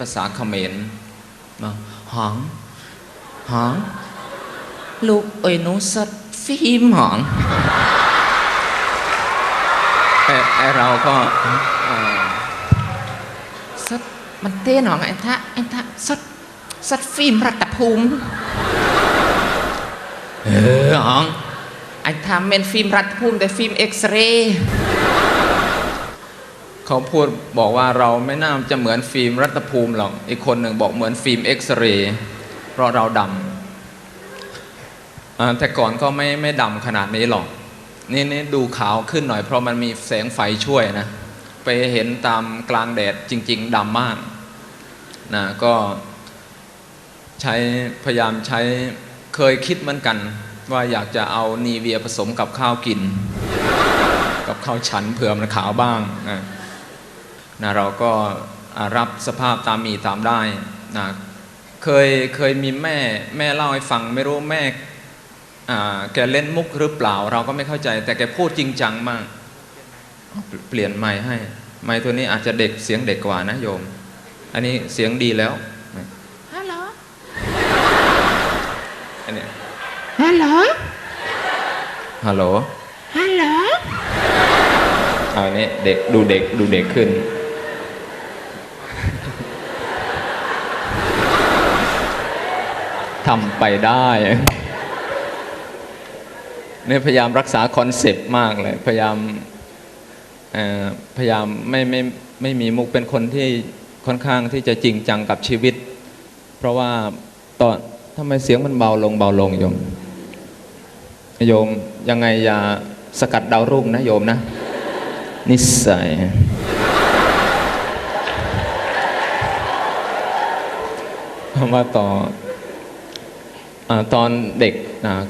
ภาษาเขมรมาหองหองลูกเอ้ยหนูสัตว์ฟิล์มหองไอ้ไอเราก็เอ่อสัตว์มันเต้นหองไอ้ทะไอ้ทะสัตว์สัตว์ฟิล์มรัตภูมิเออหองไอ้ทำเป็นฟิล์มรัตภูมิแต่ฟิล์มเอ็กซเรย์ เขาพูดบอกว่าเราไม่น่าจะเหมือนฟิล์มรัตภูมิหรอก อีกคนหนึ่งบอกเหมือนฟิล์มเอ็กซเรย์เพราะเราดำแต่ก่อนก็ไม่ไม่ดำขนาดนี้หรอก นี่นี่ดูขาวขึ้นหน่อยเพราะมันมีแสงไฟช่วยนะ ไปเห็นตามกลางแดดจริง ๆดำมากนะก็ใช้พยายามใช้เคยคิดเหมือนกัน ว่าอยากจะเอานีเวียผสมกับข้าวกิน กับข้าวฉันเผื่อมันขาวบ้างนะ นะเราก็อ่ารับสภาพตามมีตามได้นะเคยเคยมีแม่แม่เล่าให้ฟังไม่รู้แม่อ่าแกเล่นมุกหรือเปล่า เราก็ไม่เข้าใจ แต่แกพูดจริงจังมากเอาเปลี่ยนไม้ให้ ไม้ตัวนี้อาจจะเด็กเสียงเด็กกว่านะโยม อันนี้เสียงดีแล้วฮัลโหลอันนี้ฮัลโหลฮัลโหลฮัลโหลเอาอันนี้เด็กดูเด็กดูเด็กขึ้น ทำไปได้เนี่ยพยายามรักษาคอนเซปต์มากเลย พยายามพยายามไม่ไม่ไม่มีมุกเป็นคนที่ค่อนข้างที่จะจริงจังกับชีวิต เพราะว่าตอนทำไมเสียงมันเบาลงเบาลงโยมโยมยังไงอย่าสกัดดาวรุ่งนะโยมนะ นิสัยมาต่อ ตอนเด็ก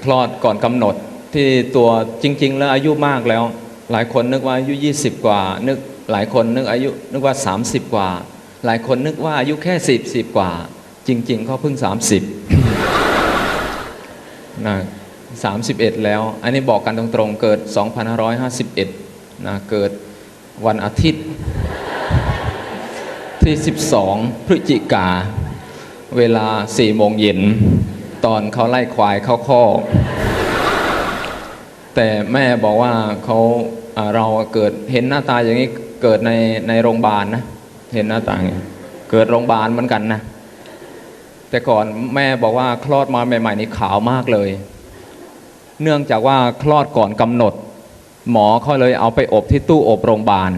คลอดก่อนกำหนดที่ตัวจริง ๆ แล้วอายุมากแล้ว หลายคนนึกว่าอายุ 20 กว่า นึกหลายคนนึกอายุนึกว่า 30 กว่า หลายคนนึกว่าอายุแค่10 10 กว่า จริง ๆ เขาเพิ่ง 30นะ31 แล้ว อันนี้บอกกันตรงๆ เกิด 2551นะเกิดวันอาทิตย์ที่ 12 พฤศจิกา เวลา4โมงเย็น ตอนเขาไล่ควายเข้าคอกแต่แม่บอกว่าเขาเราเกิดเห็นหน้าตาอย่างนี้เกิดในในโรงพยาบาลนะ เห็นหน้าตาอย่างนี้เกิดโรงพยาบาลเหมือนกันนะแต่ก่อนแม่บอกว่าคลอดมาใหม่ๆนี่ขาวมากเลย เนื่องจากว่าคลอดก่อนกำหนด หมอเขาเลยเอาไปอบที่ตู้อบโรงพยาบาล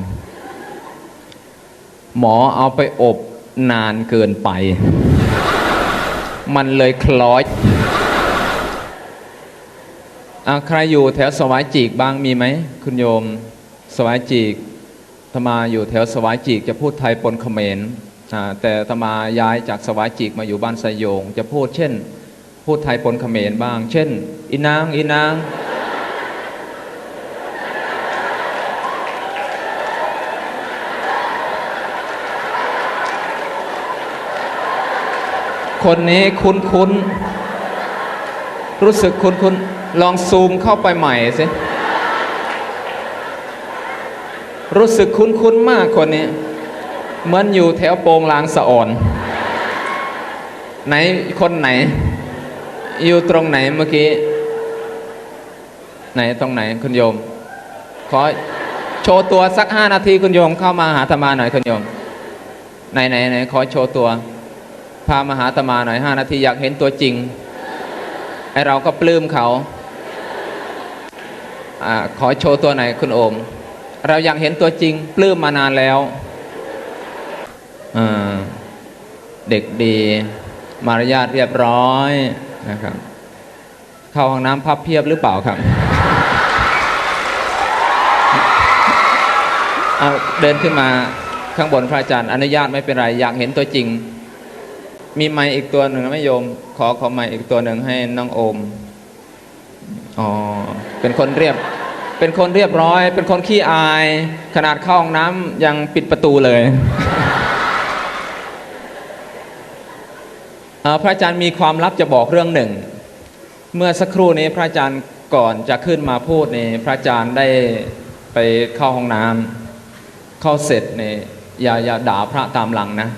หมอเอาไปอบนานเกินไป มันเลยคล้อยอใครอยู่แถวสวายจีกบ้างมีไหมคุณโยม สวายจีกธรรมาอยู่แถวสวายจีกจะพูดไทยปนเขมรแต่ธรรมาย้ายจากสวายจีกมาอยู่บ้านไซโยงจะพูดเช่น พูดไทยปนเขมรบ้าง เช่น อีนางอีนาง คนนี้คุ้นคุ้นรู้สึกคุ้นคุ้นลองซูมเข้าไปใหม่สิ รู้สึกคุ้นคุ้นมากคนนี้ เหมือนอยู่แถวโปงลางสะอ่อน ไหนคนไหน อยู่ตรงไหนเมื่อกี้ ไหนตรงไหนคุณโยม ขอโชว์ตัวสักห้านาทีคุณโยมเข้ามาหาธรรมาหน่อยคุณโยม ไหนไหนไหนขอโชว์ตัว พามาหาตมาหน่อยห้านาทีอยากเห็นตัวจริงไอเราก็ปลื้มเขาอขอโชว์ตัวไหนอยคุณโอม เราอยากเห็นตัวจริง ปลื้มมานานแล้วเด็กดี มารยาทเรียบร้อยนะครับ เข้าห้องน้ำพับเพียบหรือเปล่าครับเอาเดินขึ้นมาข้างบนพระอาจารย์อนุญาตไม่เป็นไร อยากเห็นตัวจริง มีไม้อีกตัวหนึ่งนะแม่โยม ขอขอไม้อีกตัวหนึ่งให้น้องโอมอ๋อเป็นคนเรียบ เป็นคนเรียบร้อย เป็นคนขี้อาย ขนาดเข้าห้องน้ำยังปิดประตูเลยพระอาจารย์มีความลับจะบอกเรื่องหนึ่ง เมื่อสักครู่นี้พระอาจารย์ก่อนจะขึ้นมาพูดนี่พระอาจารย์ได้ไปเข้าห้องน้ำเข้าเสร็จเนี่ยอย่าอย่าด่าพระตามหลังนะ